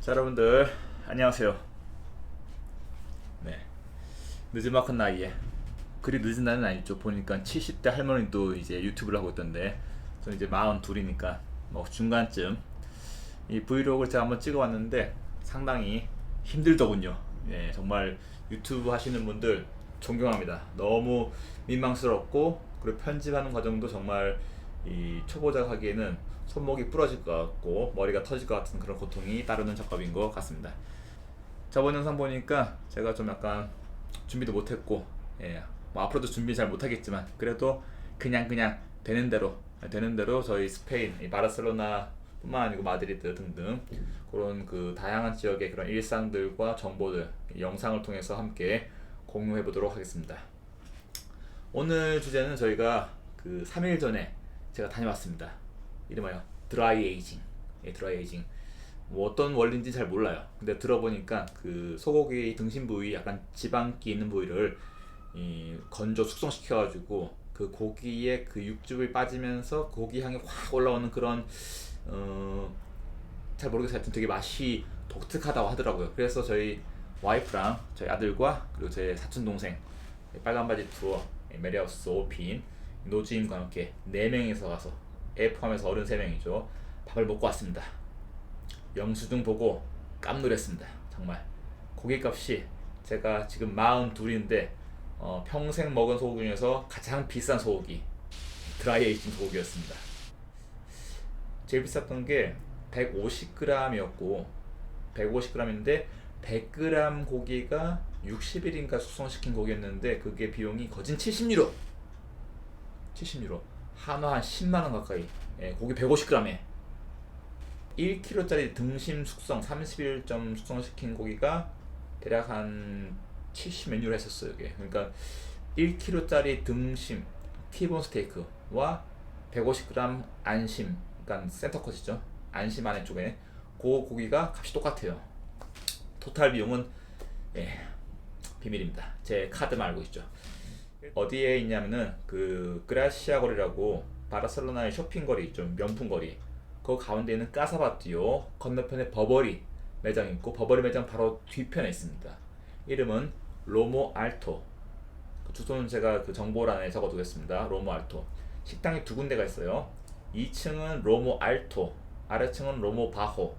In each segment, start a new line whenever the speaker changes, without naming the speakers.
자 여러분들 안녕하세요. 네 늦은막한 나이에 그리 늦은 나이는 아니죠. 보니까 70대 할머니도 이제 유튜브를 하고 있던데 저는 이제 42이니까 뭐 중간쯤 이 브이로그를 제가 한번 찍어봤는데 상당히 힘들더군요. 예 정말 유튜브 하시는 분들 존경합니다. 너무 민망스럽고 그리고 편집하는 과정도 정말 이 초보자가 하기에는 손목이 부러질 것 같고 머리가 터질 것 같은 그런 고통이 따르는 작업인 것 같습니다. 저번 영상 보니까 제가 좀 약간 준비도 못했고 예, 뭐 앞으로도 준비 잘 못하겠지만 그래도 그냥 그냥 되는 대로 되는 대로 저희 스페인 이 바르셀로나뿐만 아니고 마드리드 등등 그런 그 다양한 지역의 그런 일상들과 정보들 이 영상을 통해서 함께 공유해 보도록 하겠습니다. 오늘 주제는 저희가 그 3일 전에 제가 다녀왔습니다. 이름하여 드라이 에이징. 예, 드라이 에이징. 뭐 어떤 원리인지 잘 몰라요. 근데 들어보니까 그 소고기 등심 부위 약간 지방기 있는 부위를 이 건조 숙성시켜가지고 그 고기의 그 육즙이 빠지면서 고기 향이 확 올라오는 그런 어 잘 모르겠어요. 하여튼 되게 맛이 독특하다고 하더라고요. 그래서 저희 와이프랑 저희 아들과 그리고 제 사촌 동생 빨간 바지 투어 메리하우스 오핀 노주임과 함께 네 명이서 가서 애 포함해서 어른 세 명이죠 밥을 먹고 왔습니다. 영수증 보고 깜놀했습니다. 정말 고기값이 제가 지금 42인데 어, 평생 먹은 소고기 중에서 가장 비싼 소고기 드라이 에이징 소고기였습니다. 제일 비쌌던 게 150g이었고 150g인데 100g 고기가 60일인가 숙성시킨 고기였는데 그게 비용이 거진 70유로 70유로 한화 한 10만원 가까이 예, 고기 150g에 1kg짜리 등심 숙성 30일 점 숙성시킨 고기가 대략 한 70몇 유로 했었어요 이게 그러니까 1kg짜리 등심 티본 스테이크와 150g 안심 그러니까 센터컷이죠 안심 안에 쪽에 그 고기가 값이 똑같아요 토탈 비용은 예, 비밀입니다. 제 카드만 알고 있죠. 어디에 있냐면은 그 그라시아 거리라고 바르셀로나의 쇼핑거리 있죠. 명품거리. 그 가운데 있는 까사바티오 건너편에 버버리 매장 있고 버버리 매장 바로 뒤편에 있습니다. 이름은 로모 알토. 그 주소는 제가 그 정보란에 적어두겠습니다. 로모 알토. 식당이 두 군데가 있어요. 2층은 로모 알토, 아래층은 로모 바호.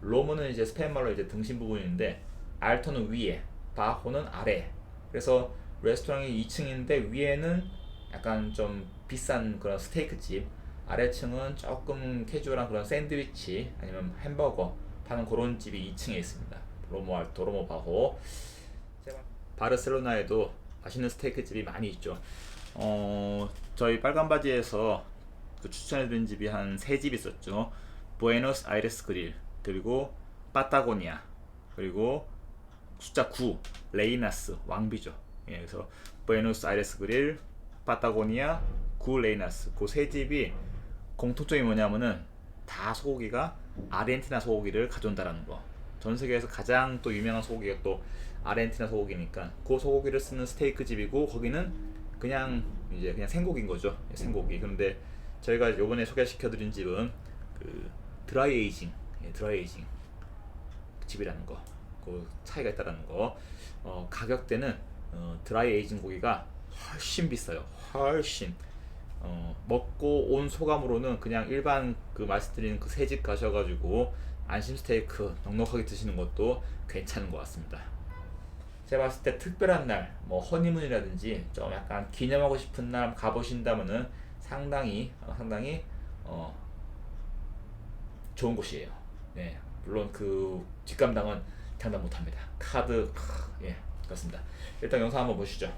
로모는 이제 스페인 말로 이제 등심 부분인데 알토는 위에, 바호는 아래. 그래서 레스토랑이 2층인데 위에는 약간 좀 비싼 그런 스테이크 집, 아래층은 조금 캐주얼한 그런 샌드위치 아니면 햄버거 파는 그런 집이 2층에 있습니다. 로모 알토, 로모 바호. 바르셀로나에도 맛있는 스테이크 집이 많이 있죠. 어, 저희 빨간 바지에서 그 추천해드린 집이 한 세 집 있었죠. 부에노스 아이레스 그릴, 그리고 파타고니아, 그리고 숫자 9 레이나스 왕비죠. 예, 그래서 부에노스 아이레스 그릴, 파타고니아, 9 레이나스 그 세 집이 공통점이 뭐냐면은 다 소고기가 아르헨티나 소고기를 가져온다라는 거. 전 세계에서 가장 또 유명한 소고기가 또 아르헨티나 소고기니까 그 소고기를 쓰는 스테이크 집이고 거기는 그냥 이제 그냥 생고기인 거죠. 예, 생고기. 그런데 저희가 요번에 소개시켜드린 집은 그 드라이 에이징, 예, 드라이 에이징 집이라는 거. 그 차이가 있다라는 거. 어, 가격대는 어, 드라이 에이징 고기가 훨씬 비싸요. 훨씬. 어, 먹고 온 소감으로는 그냥 일반 그 말씀드린 그 새집 가셔가지고 안심 스테이크 넉넉하게 드시는 것도 괜찮은 것 같습니다. 제가 봤을 때 특별한 날, 뭐 허니문이라든지 좀 약간 기념하고 싶은 날 가보신다면은 상당히 어, 상당히 어, 좋은 곳이에요. 네, 물론 그 뒷감당은 장담 못합니다. 카드 크, 예 그렇습니다. 일단 영상 한번 보시죠.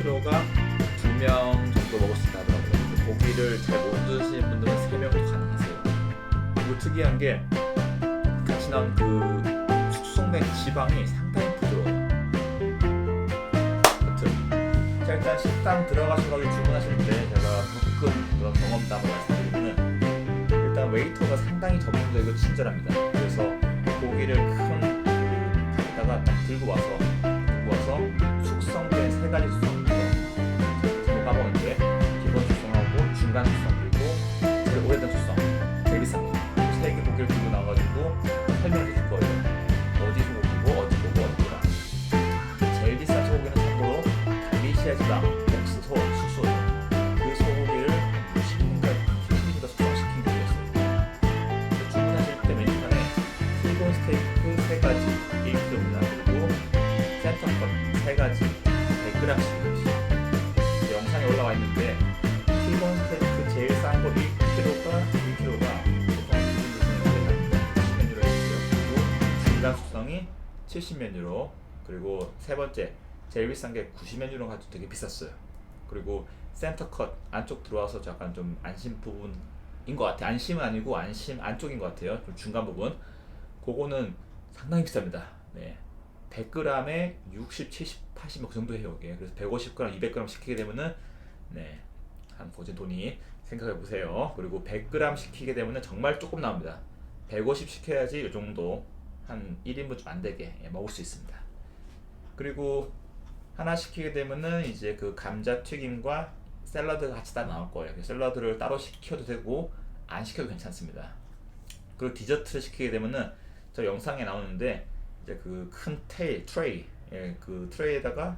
1kg가 2명 정도 먹을 수 있다 하더라고요. 고기를 잘 못 드시는 분들은 3명도 가능하세요. 그리고 특이한 게 같이 나온 그 숙성된 지방이 상당히 부드러워요. 자 일단 식당 들어가셔서 주문하실 때 제가 가끔 그런 경험담을 말씀드리면은 일단 웨이터가 상당히 전문적이고 친절합니다. 그래서 고기를 큰 컵에다가 딱 들고 와서 들고 와서 숙성된 세 가지 숙성 중간 숙성 그리고 오래된 숙성 제일 비싼 거세개 고기를 들고 나와가지고 설명해 줄 거예요. 어디 소고기고 어디 고기 어디라. 제일 비싼 소고기는 참고로 갈리시아 지방 옥수소 숙소예요. 그 소고기를 10분간 10분간 숙성시킨 거였어요. 주문하실 때 메뉴판에 티본 스테이크 3가지 1kg입니다. 그리고 센터컷 3가지 100g씩 영상에 올라와 있는데 1kg가 1kg가 보통 90메뉴로 있고요. 중간 숙성이 70 메뉴로 그리고 세 번째 제일 비싼 게 90 메뉴로 가지고 되게 비쌌어요. 그리고 센터 컷 안쪽 들어와서 약간 좀 안심 부분인 것 같아. 안심은 아니고 안심 안쪽인 것 같아요. 좀 중간 부분. 그거는 상당히 비쌉니다. 네. 100g에 60, 70, 80, 그 정도 해요. 이게. 그래서 150g, 200g 시키게 되면은 네. 한 고진 돈이 생각해 보세요. 그리고 100g 시키게 되면은 정말 조금 나옵니다. 150 시켜야지 이 정도 한 1인분 좀 안 되게 예, 먹을 수 있습니다. 그리고 하나 시키게 되면은 이제 그 감자 튀김과 샐러드가 같이 다 나올 거예요. 그 샐러드를 따로 시켜도 되고 안 시켜도 괜찮습니다. 그리고 디저트를 시키게 되면은 저 영상에 나오는데 이제 그 큰 테이 트레이 예, 그 트레이에다가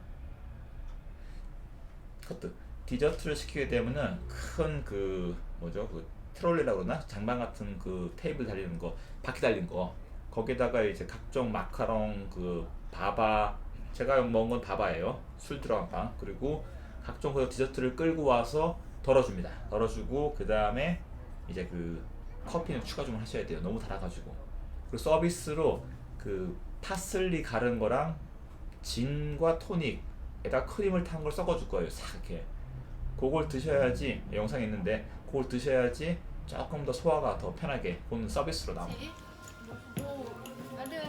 커트 디저트를 시키게 되면은 큰 그 뭐죠? 그 트롤리라고 그러나? 장반 같은 그 테이블 달리는 거 바퀴 달린 거. 거기다가 이제 각종 마카롱 그 바바 제가 먹은 건 바바예요. 술 들어간 빵. 그리고 각종 그 디저트를 끌고 와서 덜어줍니다. 덜어주고 그 다음에 이제 그 커피는 추가 주문하셔야 돼요. 너무 달아가지고. 그리고 서비스로 그 파슬리 가른 거랑 진과 토닉에다 크림을 탄 걸 섞어줄 거예요. 싹 이렇게 그걸 드셔야지 영상에 있는데 그걸 드셔야지 조금 더 소화가 더 편하게 그건 서비스로 나옵니다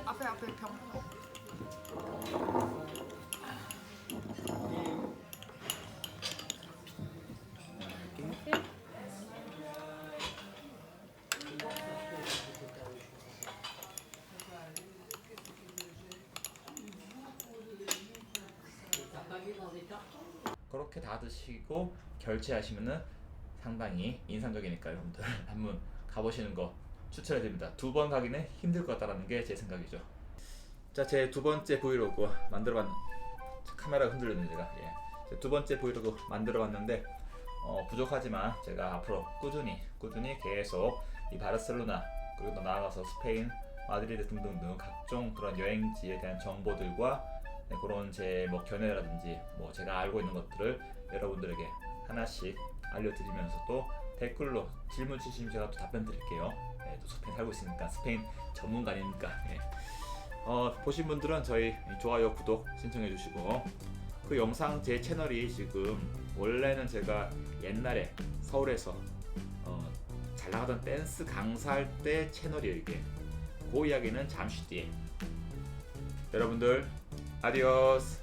앞에 앞에 병
그렇게 다 드시고 결제하시면은 상당히 인상적이니까 여러분들 한번 가보시는 거 추천해드립니다. 두 번 가기는 힘들 것 같다라는 게 제 생각이죠. 자, 제 두 번째 브이로그 만들어봤 카메라가 흔들렸네 제가. 예. 제두 번째 브이로그 만들어봤는데 어, 부족하지만 제가 앞으로 꾸준히 꾸준히 계속 이 바르셀로나 그리고 또 나아가서 스페인, 마드리드 등등등 각종 그런 여행지에 대한 정보들과 네, 그런 제 뭐 견해라든지 뭐 제가 알고 있는 것들을 여러분들에게 하나씩 알려드리면서 또 댓글로 질문 주시면 제가 또 답변 드릴게요. 네, 또 스페인 살고 있으니까 스페인 전문가 아닙니까? 예. 어, 보신 분들은 저희 좋아요, 구독 신청해 주시고 그 영상 제 채널이 지금 원래는 제가 옛날에 서울에서 어, 잘 나가던 댄스 강사할 때 채널이에요 이게. 그 이야기는 잠시 뒤에. 여러분들 아디오스.